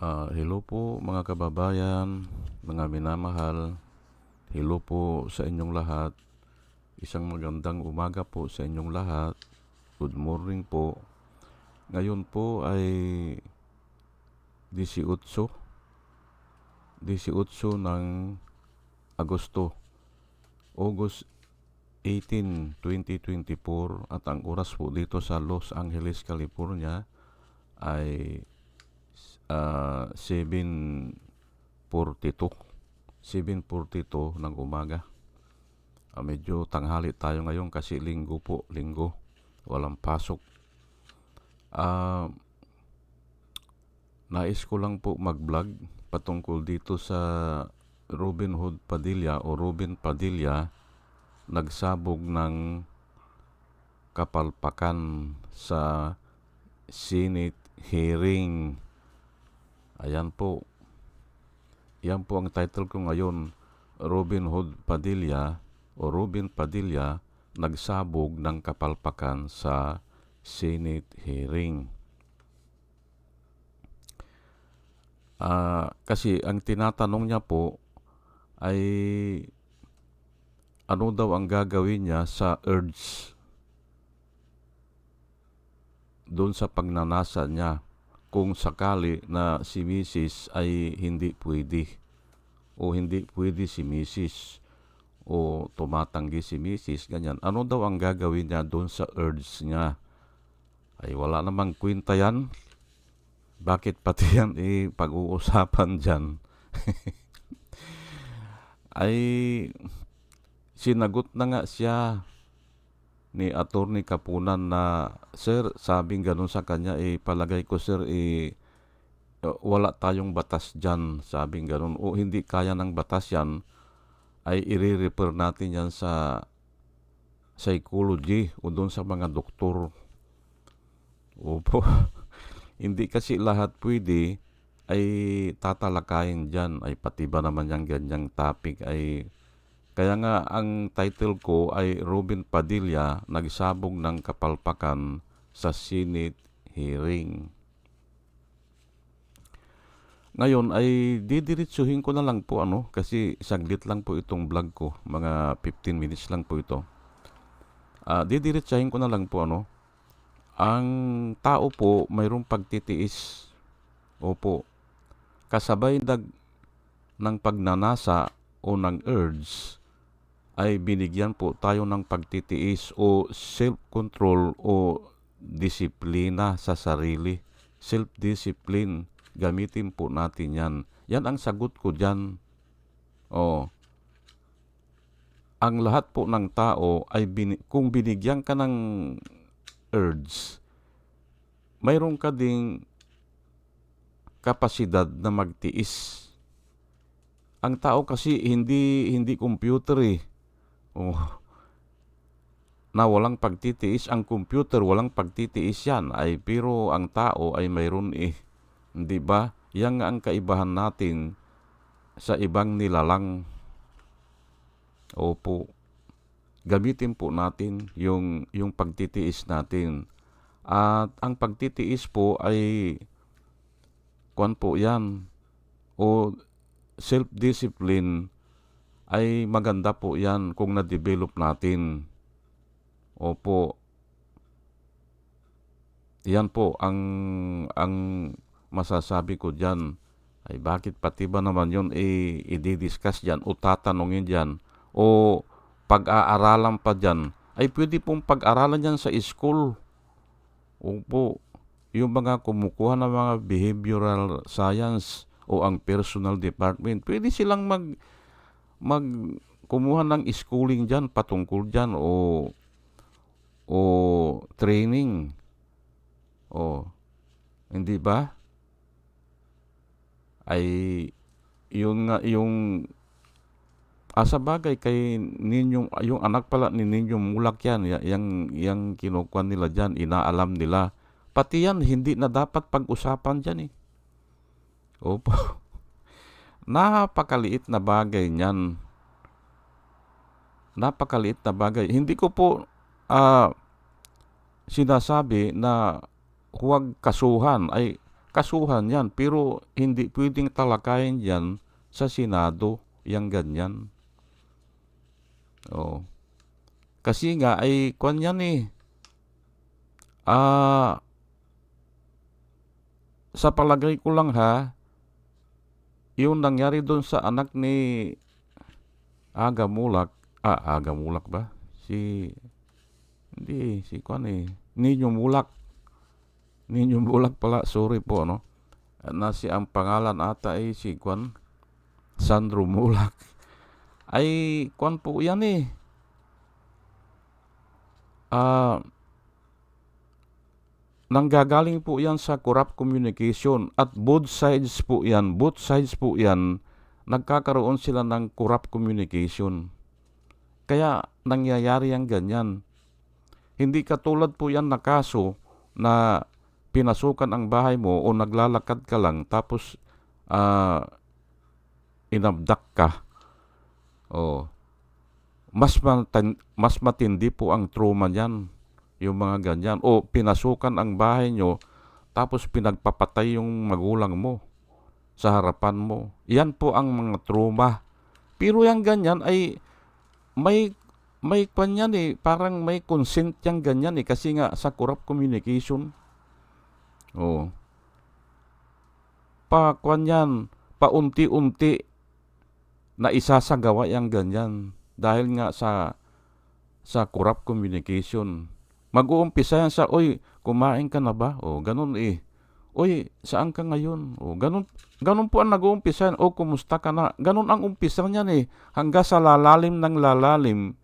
Ah, hello po mga kababayan, mga minamahal. Hello po sa inyong lahat. Isang magandang umaga po sa inyong lahat. Good morning po. Ngayon po ay 18. 18 ng Agosto. August 18, 2024 at ang oras po dito sa Los Angeles, California ay ah, 7.42 7.42 ng umaga. Ah, medyo tanghali tayo ngayon kasi linggo po linggo. Walang pasok. Ah, nais ko lang po mag-vlog patungkol dito sa Robin Hood Padilla o Robin Padilla nagsabog ng kapalpakan sa Senate hearing Ayan po. Yan po ang title ko ngayon, Robin Hood Padilla o Robin Padilla nagsabog ng kapalpakan sa Senate hearing. Ah, kasi ang tinatanong niya po ay ano daw ang gagawin niya sa urge doon sa pagnanasa niya kung sakali na si Mrs. ay hindi pwede o hindi pwede si Mrs. o tumatanggi si Mrs. ganyan. Ano daw ang gagawin niya doon sa urge niya? Ay wala namang kwenta yan. Bakit pati yan eh pag-uusapan dyan? ay sinagot na nga siya ni Attorney Kapunan na sir sabing ganun sa kanya eh palagay ko sir eh wala tayong batas dyan sabing ganun. O hindi kaya ng batas yan ay i-refer natin yan sa psychology o doon sa mga doktor. Opo. Hindi kasi lahat pwede ay tatalakayin dyan. Ay pati ba naman yung ganyang topic ay kaya nga ang title ko ay Robin Padilla nagsabog ng kapalpakan sa Senate hearing. Ngayon ay didiretsuhin ko na lang po ano kasi saglit lang po itong vlog ko, mga 15 minutes lang po ito. Ah, didiretsahin ko na lang po ano. Ang tao po mayroong pagtitiis. Opo. Kasabay dag ng pagnanasa o ng urge ay binigyan po tayo ng pagtitiis o self-control o disiplina sa sarili. Self-discipline, gamitin po natin yan. Yan ang sagot ko dyan. O, ang lahat po ng tao ay bin- kung binigyan ka ng urge, mayroon ka ding kapasidad na magtiis. Ang tao kasi hindi hindi computer eh. Oh. Na walang pagtitiis ang computer, walang pagtitiis yan ay pero ang tao ay mayroon eh. Hindi ba? Yan nga ang kaibahan natin sa ibang nilalang. Opo. Gamitin po natin yung yung pagtitiis natin. At ang pagtitiis po ay kwan po yan o self-discipline ay maganda po yan kung na-develop natin. Opo. Yan po ang ang masasabi ko diyan ay bakit pati ba naman yun eh, i-discuss diyan o tatanungin diyan o pag-aaralan pa diyan ay pwede pong pag-aralan diyan sa school. Opo. Yung mga kumukuha ng mga behavioral science o ang personal department, pwede silang mag mag kumuha ng schooling diyan patungkol diyan o o training. O hindi ba? Ay yung yung asa bagay kay ninyong yung anak pala ni ninyong mulak yan ya- yang yang kinukuha nila diyan inaalam nila pati yan hindi na dapat pag-usapan diyan eh opo napakaliit na bagay niyan. Napakaliit na bagay. Hindi ko po ah, sinasabi na huwag kasuhan ay kasuhan yan. Pero hindi pwedeng talakayin yan sa Senado, yang ganyan. Oh. Kasi nga ay kwan yan eh. Ah sa palagay ko lang ha, yung nangyari doon sa anak ni Aga Mulak, ah, Aga Mulak ba? Si, hindi, si Kwan eh, Ninyo Mulak. Ninyo Mulak pala, sorry po, no? Na si ang pangalan ata ay si Kwan, Sandro Mulak. Ay, Kwan po yan eh. Ah, nanggagaling po yan sa corrupt communication at both sides po yan, both sides po yan, nagkakaroon sila ng corrupt communication. Kaya nangyayari ang ganyan. Hindi katulad po yan na kaso na pinasukan ang bahay mo o naglalakad ka lang tapos uh, inabdak ka. Oh. Mas, matan- mas matindi po ang trauma niyan yung mga ganyan. O pinasukan ang bahay nyo, tapos pinagpapatay yung magulang mo sa harapan mo. Yan po ang mga trauma. Pero yung ganyan ay may may kanyan eh, parang may consent yang ganyan eh, kasi nga sa corrupt communication. Oh. Pa kanyan, paunti-unti na isasagawa yang ganyan dahil nga sa sa corrupt communication. Mag-uumpisa yan sa, oy, kumain ka na ba? O, ganun eh. Oy, saan ka ngayon? O, ganun, ganun po ang nag-uumpisa yan. O, kumusta ka na? Ganun ang umpisa niyan eh. Hanggang sa lalalim ng lalalim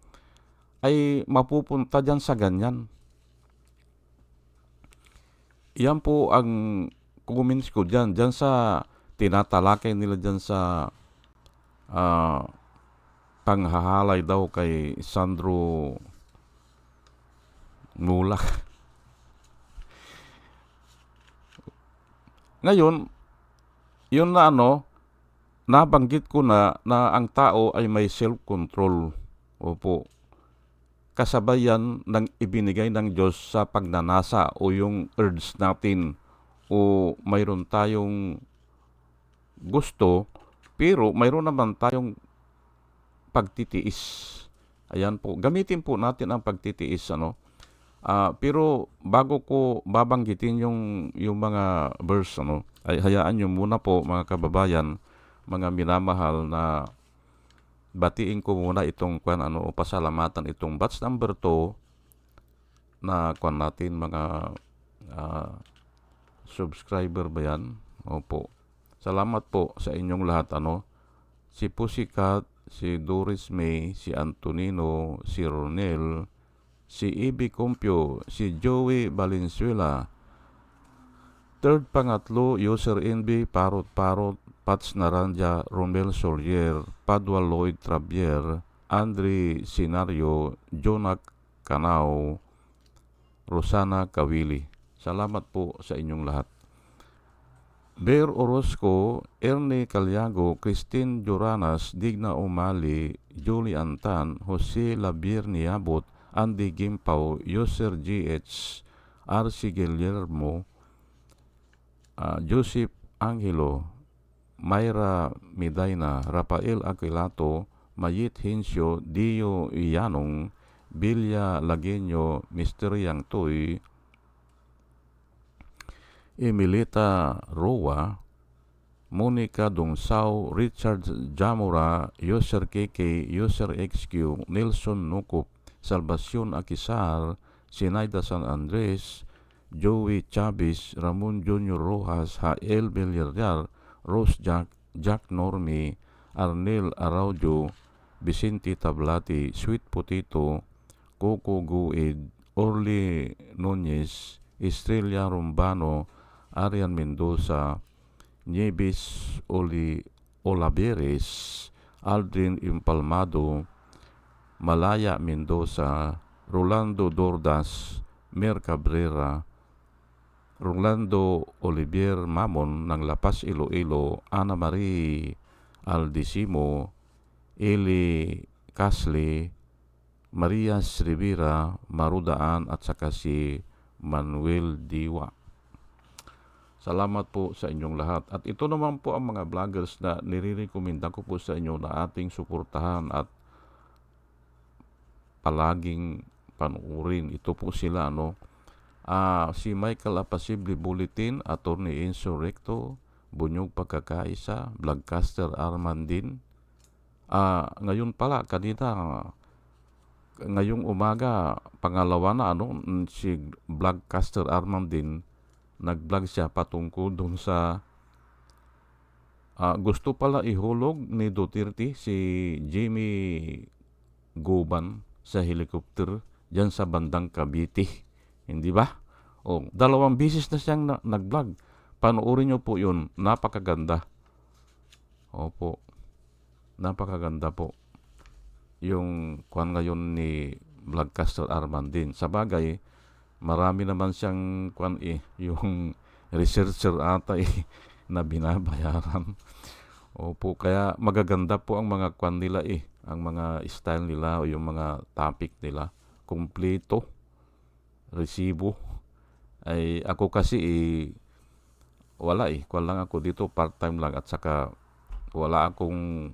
ay mapupunta dyan sa ganyan. Yan po ang comments ko dyan. Dyan sa tinatalakay nila dyan sa uh, panghahalay daw kay Sandro Mulak. Ngayon, yun na ano, nabanggit ko na na ang tao ay may self-control. Opo. Kasabay yan ng ibinigay ng Diyos sa pagnanasa o yung urge natin o mayroon tayong gusto pero mayroon naman tayong pagtitiis. Ayan po, gamitin po natin ang pagtitiis ano Uh, pero bago ko babanggitin yung yung mga verse ano, ay hayaan niyo muna po mga kababayan, mga minamahal na batiin ko muna itong kwan ano pasalamatan itong batch number 2 na kwan natin mga uh, subscriber ba yan? Opo. Salamat po sa inyong lahat ano. Si Pussycat, si Doris May, si Antonino, si Ronel, si Ibi Compio, si Joey Valenzuela. Third pangatlo, user NB Parot Parot, Pats Naranja, Romel Solier, Padua Lloyd Trabier, Andre Sinario, Jonah Canao, Rosana Kawili. Salamat po sa inyong lahat. Bear Orozco, Ernie Calyago, Christine Joranas, Digna Umali, Julie Antan, Jose Labier Niabot, Andy Gimpaw, User GH, RC Guillermo, uh, Joseph Angelo, Mayra Medina, Rafael Aquilato, Mayit Hinsyo, Dio Iyanong, Bilya Lagenyo, Mr. Yang Toy, Emilita Roa, Monica Dongsaw, Richard Jamura, User KK, User XQ, Nelson Nukop, Salvacion Akisar, Sinaida San Andres, Joey Chavez, Ramon Junior Rojas, Hael Villarreal, Rose Jack, Jack Normi, Arnel Araujo, Vicente Tablati, Sweet Potato, Coco Guid, Orly Nunez, Estrella Rombano, Arian Mendoza, Nieves Oli Olaveres, Aldrin Impalmado, Malaya Mendoza, Rolando Dordas, Mer Cabrera, Rolando Olivier Mamon ng Lapas Iloilo, Ana Marie Aldisimo, Eli Casle, Maria Rivera, Marudaan at saka si Manuel Diwa. Salamat po sa inyong lahat. At ito naman po ang mga vloggers na nirirekomenda ko po sa inyo na ating suportahan at palaging panuurin. Ito po sila, no? Ah, si Michael Apasible Bulletin, Attorney Enzo Recto, Bunyog Pagkakaisa, Vlogcaster Armandin. Ah, ngayon pala, kanina, ngayong umaga, pangalawa na, ano, si Vlogcaster Armandin, nag-vlog siya patungkol doon sa ah, gusto pala ihulog ni Duterte si Jimmy Goban sa helicopter diyan sa bandang Cavite. Hindi ba? O, dalawang bisis na siyang na- nag-vlog. Panoorin niyo po yun. Napakaganda. Opo. Napakaganda po. Yung kwan ngayon ni Vlogcaster Armandin. Sa bagay, marami naman siyang kwan eh, yung researcher ata eh, na binabayaran. Opo, kaya magaganda po ang mga kwan nila eh, ang mga style nila o yung mga topic nila. Kompleto, resibo. Ay ako kasi eh, wala eh, kwan lang ako dito, part-time lang at saka wala akong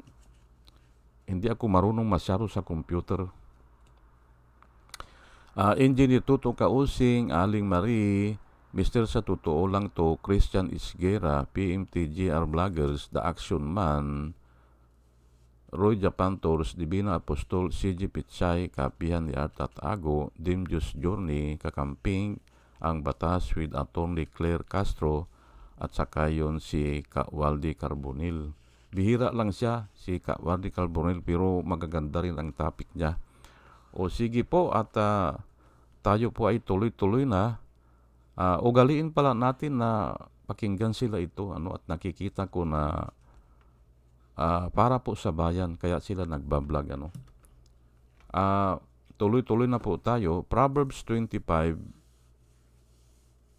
hindi ako marunong masyado sa computer. Ah, Engineer Tuto Kausing, Aling Marie, Mr. Sa Totoo Lang To, Christian Isguera, PMTGR Vloggers, The Action Man, Roy Japantos, Divina Apostol, CG Pichay, Kapihan ni Art at Ago, Dimjus Journey, Kakamping, Ang Batas with Attorney Claire Castro, at saka yon si Kawaldi Carbonil. Bihira lang siya, si Kawaldi Carbonil, pero magaganda rin ang topic niya. O sige po at ah, tayo po ay tuloy-tuloy na. Ah, ugaliin pala natin na pakinggan sila ito ano at nakikita ko na ah, para po sa bayan kaya sila nagbablog ano. Ah, tuloy-tuloy na po tayo. Proverbs 25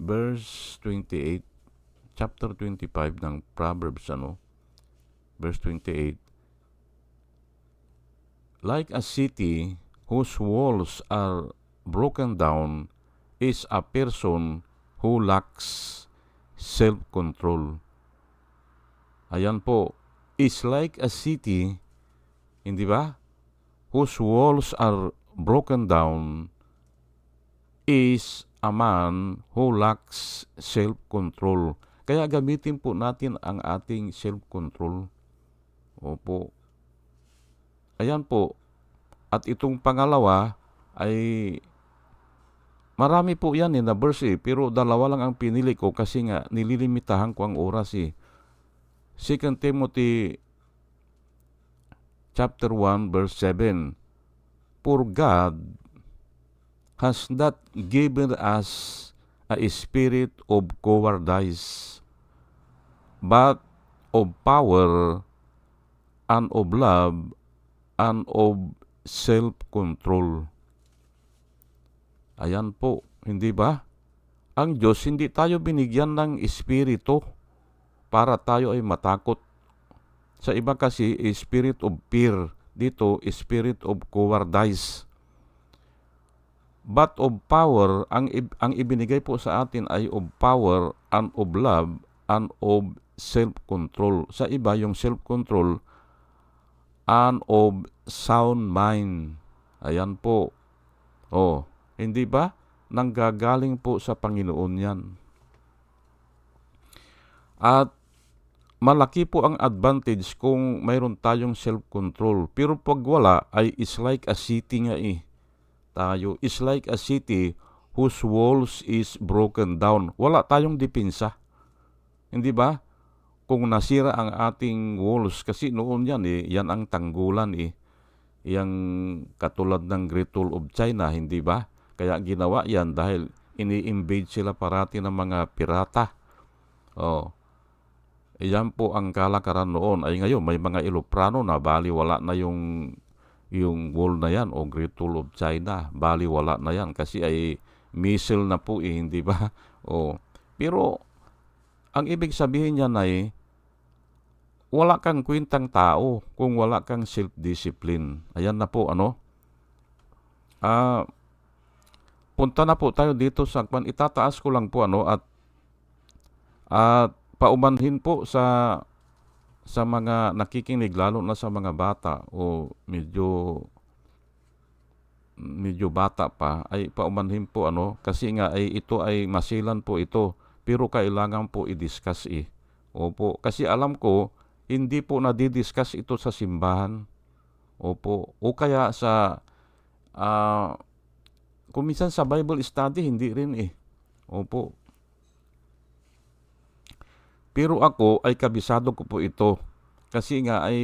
verse 28 chapter 25 ng Proverbs ano verse 28 Like a city whose walls are broken down is a person who lacks self-control. Ayan po, is like a city, hindi ba? Whose walls are broken down is a man who lacks self-control. Kaya gamitin po natin ang ating self-control. Opo. Ayan po, at itong pangalawa ay marami po yan eh na verse eh, pero dalawa lang ang pinili ko kasi nga nililimitahan ko ang oras eh. 2 Timothy chapter 1 verse 7 For God has not given us a spirit of cowardice but of power and of love and of self-control. Ayan po, hindi ba? Ang Diyos, hindi tayo binigyan ng espiritu para tayo ay matakot. Sa iba kasi, spirit of fear. Dito, spirit of cowardice. But of power, ang, ang ibinigay po sa atin ay of power and of love and of self-control. Sa iba, yung self-control and of sound mind. Ayan po. Oh, hindi ba? Nanggagaling po sa Panginoon yan. At malaki po ang advantage kung mayroon tayong self-control. Pero pag wala, ay is like a city nga eh. Tayo is like a city whose walls is broken down. Wala tayong depensa. Hindi ba? Kung nasira ang ating walls, kasi noon yan eh, yan ang tanggulan eh. Yang katulad ng Great Wall of China, hindi ba? Kaya ginawa yan dahil ini-invade sila parati ng mga pirata. Oh. Iyan po ang kalakaran noon. Ay ngayon, may mga iloprano na bali wala na yung yung wall na yan o Great Wall of China. Bali wala na yan kasi ay missile na po eh, hindi ba? O, pero ang ibig sabihin niyan ay wala kang kwintang tao kung wala kang self-discipline. Ayan na po, ano? Ah, punta na po tayo dito sa kwan. Itataas ko lang po, ano, at At paumanhin po sa sa mga nakikinig lalo na sa mga bata o medyo medyo bata pa ay paumanhin po ano kasi nga ay ito ay masilan po ito pero kailangan po i-discuss eh. Opo, kasi alam ko hindi po nadidiscuss ito sa simbahan. Opo, o kaya sa ah kung minsan sa Bible study hindi rin eh. Opo. Pero ako ay kabisado ko po ito. Kasi nga ay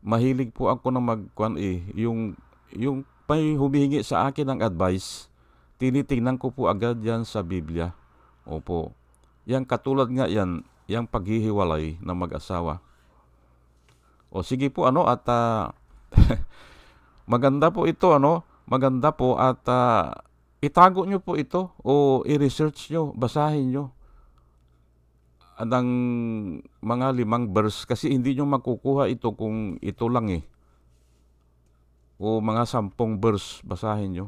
mahilig po ako na magkuan eh. Yung, yung may humihingi sa akin ng advice, tinitingnan ko po agad yan sa Biblia. Opo. Yang katulad nga yan, yung paghihiwalay ng mag-asawa. O sige po ano at ah, maganda po ito ano, maganda po at ah, itago nyo po ito o i-research nyo, basahin nyo ng mga limang verse kasi hindi nyo makukuha ito kung ito lang eh. O mga sampung verse basahin nyo.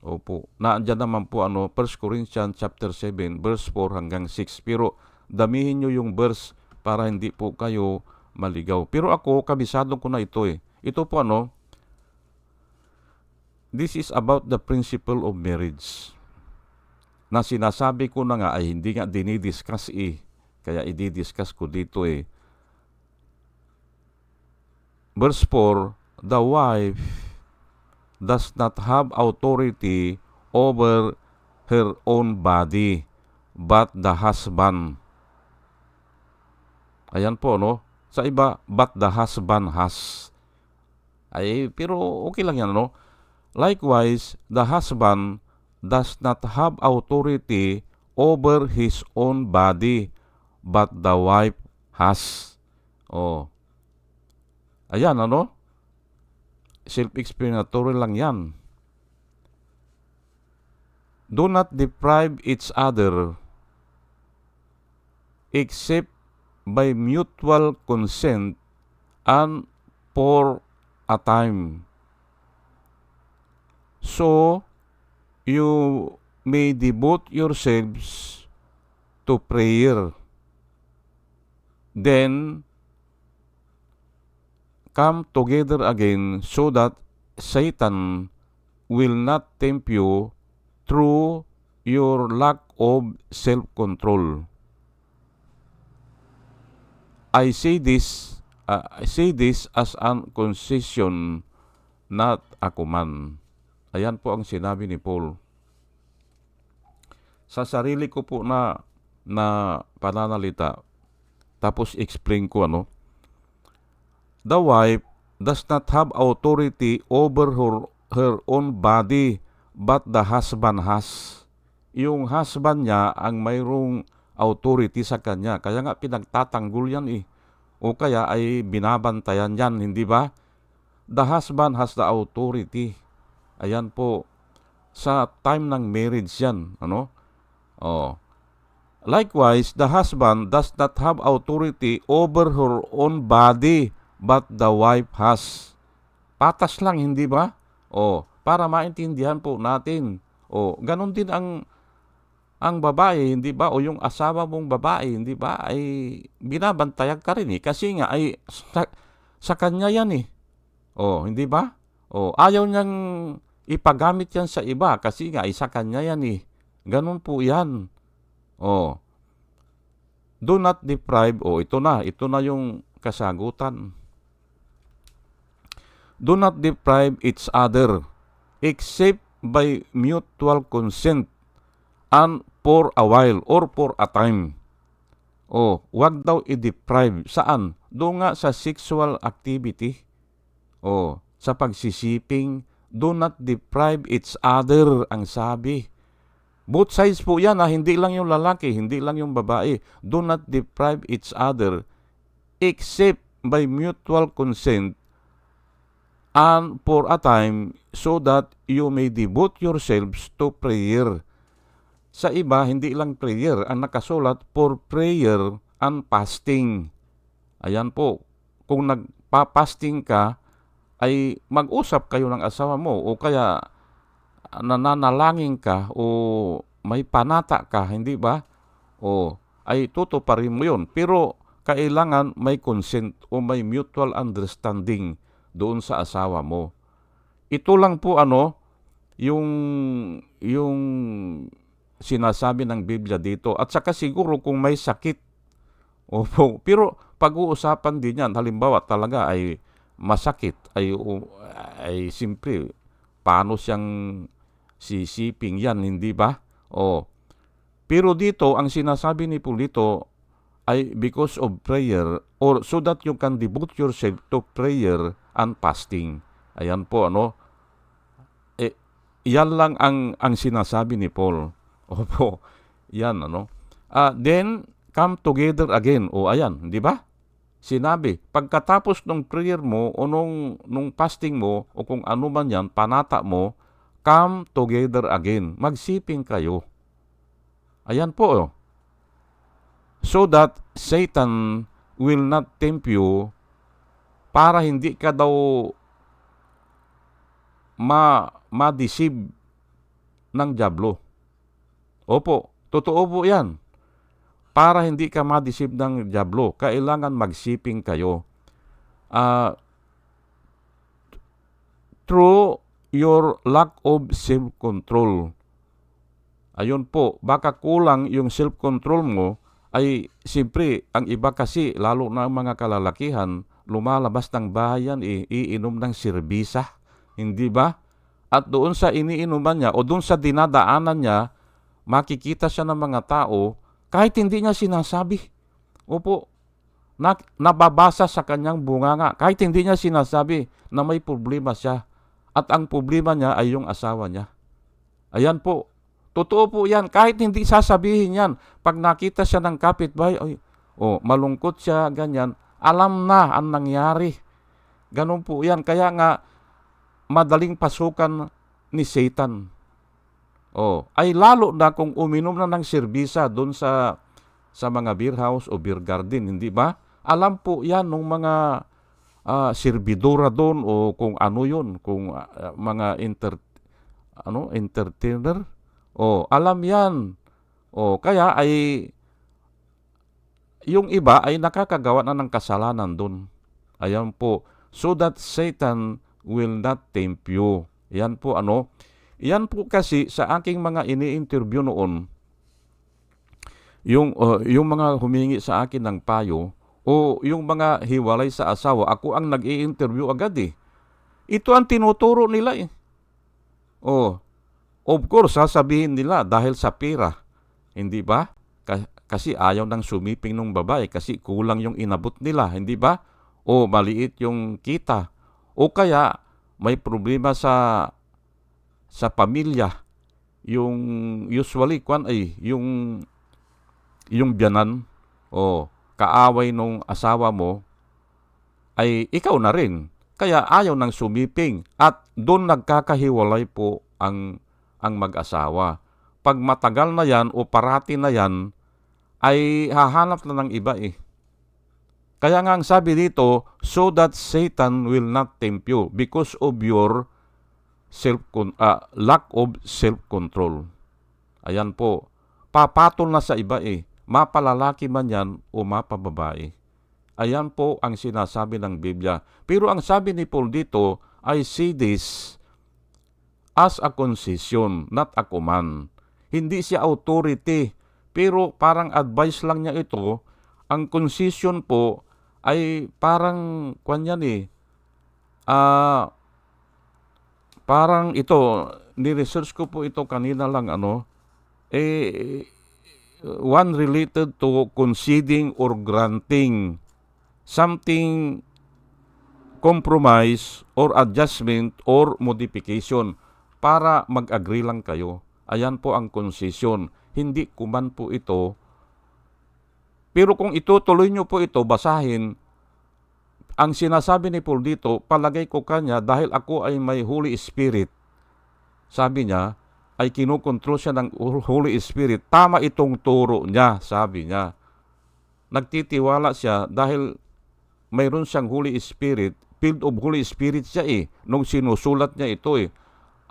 Opo. Naandyan naman po ano, 1 Corinthians chapter 7 verse 4 hanggang 6. Pero damihin nyo yung verse para hindi po kayo maligaw. Pero ako, kabisado ko na ito eh. Ito po ano, this is about the principle of marriage. Na sinasabi ko na nga ay hindi nga dinidiscuss eh. Kaya i-discuss ko dito eh. Verse 4, The wife does not have authority over her own body, but the husband. Ayan po, no? Sa iba, but the husband has. Ay, pero okay lang yan, no? Likewise, the husband does not have authority over his own body, but the wife has. Oh. Ayan, ano? Self-explanatory lang yan. Do not deprive each other except by mutual consent and for a time. So, you may devote yourselves to prayer. Then, come together again so that Satan will not tempt you through your lack of self-control. I say this uh, I say this as an concession not a command. Ayan po ang sinabi ni Paul. Sa sarili ko po na na pananalita, tapos explain ko ano, the wife does not have authority over her, her own body, but the husband has. Yung husband niya ang mayroong authority sa kanya. Kaya nga pinagtatanggol yan eh. O kaya ay binabantayan yan, hindi ba? The husband has the authority. Ayan po. Sa time ng marriage yan. Ano? Oh. Likewise, the husband does not have authority over her own body, but the wife has. Patas lang, hindi ba? O, para maintindihan po natin. O, ganun din ang ang babae, hindi ba? O yung asawa mong babae, hindi ba? Ay binabantayan ka rin eh. Kasi nga ay sa, sa kanya yan eh. O, hindi ba? O, ayaw niyang ipagamit yan sa iba kasi nga ay sa kanya yan eh. Ganun po yan. O, do not deprive. O, ito na. Ito na yung kasagutan. Do not deprive each other except by mutual consent and for a while or for a time. O, wag daw i-deprive. Saan? Doon nga sa sexual activity. O, sa pagsisiping, do not deprive each other ang sabi. Both sides po yan ha, hindi lang yung lalaki, hindi lang yung babae. Do not deprive each other except by mutual consent and for a time so that you may devote yourselves to prayer. Sa iba, hindi lang prayer. Ang nakasulat, for prayer and fasting. Ayan po. Kung nagpa-fasting ka, ay mag-usap kayo ng asawa mo o kaya nananalangin ka o may panata ka, hindi ba? O ay tutuparin mo yun. Pero kailangan may consent o may mutual understanding doon sa asawa mo. Ito lang po ano, yung, yung sinasabi ng Biblia dito. At saka siguro kung may sakit, opo, pero pag-uusapan din yan, halimbawa talaga ay masakit, ay, ay simpre, paano siyang sisiping yan, hindi ba? O, pero dito, ang sinasabi ni Paul dito ay because of prayer or so that you can devote yourself to prayer and fasting. Ayan po, ano? Eh, yan lang ang, ang sinasabi ni Paul. Opo, yan, ano? Uh, then, come together again. O, ayan, di ba? Sinabi, pagkatapos ng prayer mo o nung, nung fasting mo o kung ano man yan, panata mo, come together again. Magsiping kayo. Ayan po. Oh. So that Satan will not tempt you para hindi ka daw ma ma-deceive ng Diablo. Opo, totoo po 'yan. Para hindi ka ma-deceive ng Diablo, kailangan magsiping kayo. Uh, through your lack of self-control. Ayun po, baka kulang yung self-control mo ay siyempre ang iba kasi lalo na ang mga kalalakihan lumalabas ng bahayan eh, iinom ng sirbisa, hindi ba? At doon sa iniinuman niya o doon sa dinadaanan niya, makikita siya ng mga tao kahit hindi niya sinasabi. Opo, na, nababasa sa kanyang bunganga kahit hindi niya sinasabi na may problema siya. At ang problema niya ay yung asawa niya. Ayan po. Totoo po yan. Kahit hindi sasabihin yan. Pag nakita siya ng kapitbahay, ay, oh, malungkot siya, ganyan. Alam na ang nangyari. Ganun po yan. Kaya nga, madaling pasukan ni Satan. Oh, ay lalo na kung uminom na ng serbisa doon sa sa mga beer house o beer garden, hindi ba? Alam po 'yan ng mga uh, servidora doon o kung ano 'yon, kung uh, mga inter ano, entertainer. O alam 'yan. O kaya ay yung iba ay nakakagawa na ng kasalanan doon. Ayan po. So that Satan will not tempt you. Yan po ano, yan po kasi sa aking mga ini-interview noon, yung, uh, yung mga humingi sa akin ng payo, o yung mga hiwalay sa asawa, ako ang nag interview agad eh. Ito ang tinuturo nila eh. Oh, of course, sasabihin nila dahil sa pera. Hindi ba? Kasi ayaw nang sumiping ng babae kasi kulang yung inabot nila. Hindi ba? O maliit yung kita. O kaya may problema sa sa pamilya yung usually kwan ay yung yung biyanan o kaaway nung asawa mo ay ikaw na rin. Kaya ayaw nang sumiping at doon nagkakahiwalay po ang ang mag-asawa. Pag matagal na yan o parati na yan, ay hahanap na ng iba eh. Kaya nga ang sabi dito, so that Satan will not tempt you because of your self uh, lack of self-control. Ayan po. Papatol na sa iba eh. Mapalalaki man yan o mapababae. Ayan po ang sinasabi ng Biblia. Pero ang sabi ni Paul dito, I see this as a concession, not a command. Hindi siya authority, pero parang advice lang niya ito. Ang concession po ay parang, kwan yan eh, ah, uh, Parang ito, ni-research ko po ito kanina lang ano, eh, one related to conceding or granting something compromise or adjustment or modification para mag-agree lang kayo. Ayan po ang concession. Hindi kuman po ito. Pero kung itutuloy nyo po ito, basahin, ang sinasabi ni Paul dito, palagay ko kanya dahil ako ay may Holy Spirit. Sabi niya, ay kinukontrol siya ng Holy Spirit. Tama itong turo niya, sabi niya. Nagtitiwala siya dahil mayroon siyang Holy Spirit, filled of Holy Spirit siya eh, nung sinusulat niya ito eh.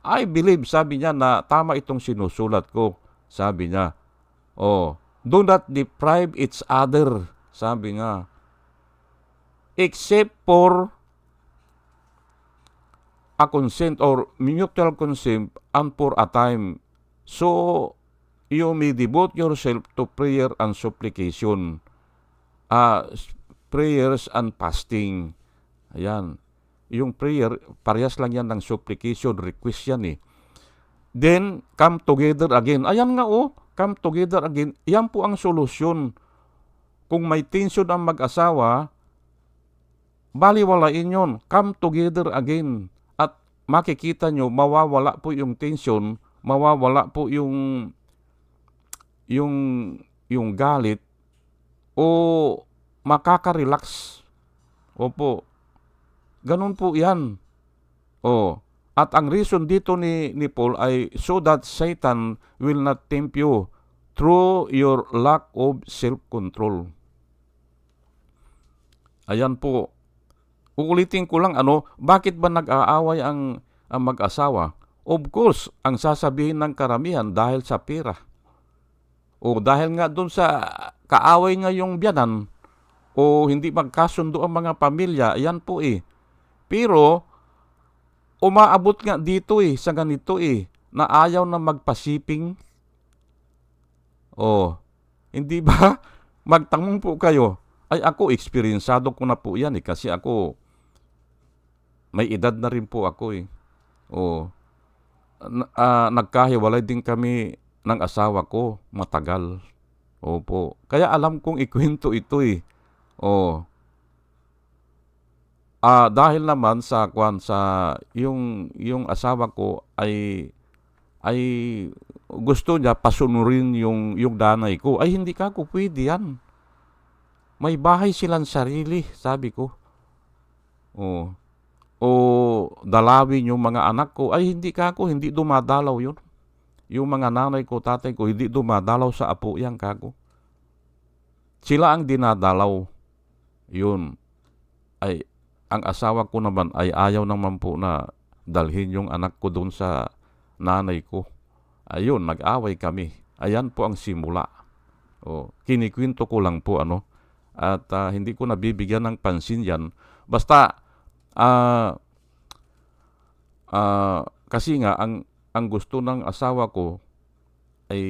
I believe, sabi niya, na tama itong sinusulat ko, sabi niya. Oh, do not deprive each other. Sabi nga, except for a consent or mutual consent and for a time. So, you may devote yourself to prayer and supplication. S- prayers and fasting. Ayan. Yung prayer, parehas lang yan ng supplication, request yan eh. Then, come together again. Ayan nga oh, come together again. Yan po ang solusyon. Kung may tension ang mag-asawa, baliwalain yon. Come together again. At makikita nyo, mawawala po yung tension, mawawala po yung yung yung galit o makaka-relax. Opo. Ganun po 'yan. Oh. At ang reason dito ni ni Paul ay so that Satan will not tempt you through your lack of self-control. Ayan po. Uulitin ko lang ano, bakit ba nag-aaway ang, ang mag-asawa? Of course, ang sasabihin ng karamihan dahil sa pera. O dahil nga doon sa kaaway nga yung biyanan o hindi magkasundo ang mga pamilya, yan po eh. Pero, umaabot nga dito eh, sa ganito eh, na ayaw na magpasiping. Oh, hindi ba? Magtanong po kayo. Ay ako, eksperyensado ko na po yan eh, kasi ako, may edad na rin po ako eh. Na- ah, nagkahiwalay din kami ng asawa ko matagal. Opo. Kaya alam kong ikwento ito eh. Oh. Ah, dahil naman sa kwan sa yung yung asawa ko ay ay gusto niya pasunurin yung yung danay ko. Ay hindi ka ko pwede yan. May bahay silang sarili, sabi ko. Oh. O dalawin yung mga anak ko. Ay hindi ka ko, hindi dumadalaw yun. Yung mga nanay ko, tatay ko, hindi dumadalaw sa apo yan kako. Sila ang dinadalaw. Yun. Ay, ang asawa ko naman ay ayaw naman po na dalhin yung anak ko doon sa nanay ko. Ayun, nag-away kami. Ayan po ang simula. O, kinikwento ko lang po ano. At ah, hindi ko nabibigyan ng pansin yan. Basta, ah, ah, kasi nga, ang, ang gusto ng asawa ko ay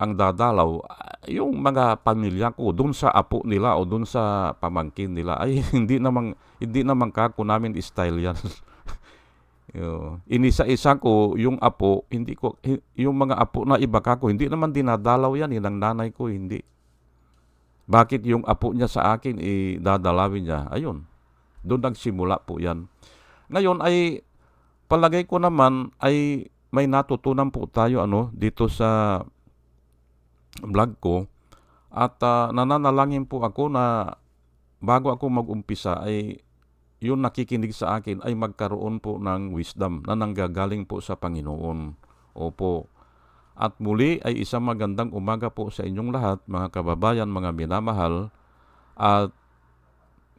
ang dadalaw, yung mga pamilya ko, doon sa apo nila o doon sa pamangkin nila, ay hindi naman, hindi naman kako namin style yan. Inisa-isa ko yung apo, hindi ko yung mga apo na iba kako, hindi naman dinadalaw yan eh, ng nanay ko, hindi. Bakit yung apo niya sa akin eh dadalawin niya? Ayun. Doon nagsimula po yan. Ngayon ay palagay ko naman ay may natutunan po tayo ano dito sa vlog ko at ah, nananalangin po ako na bago ako mag-umpisa ay yung nakikinig sa akin ay magkaroon po ng wisdom na nanggagaling po sa Panginoon. Opo. At muli ay isang magandang umaga po sa inyong lahat, mga kababayan, mga minamahal. At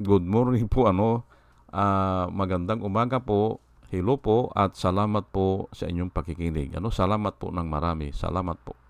good morning po ano. Ah, magandang umaga po. Hello po at salamat po sa inyong pakikinig. Ano, salamat po ng marami. Salamat po.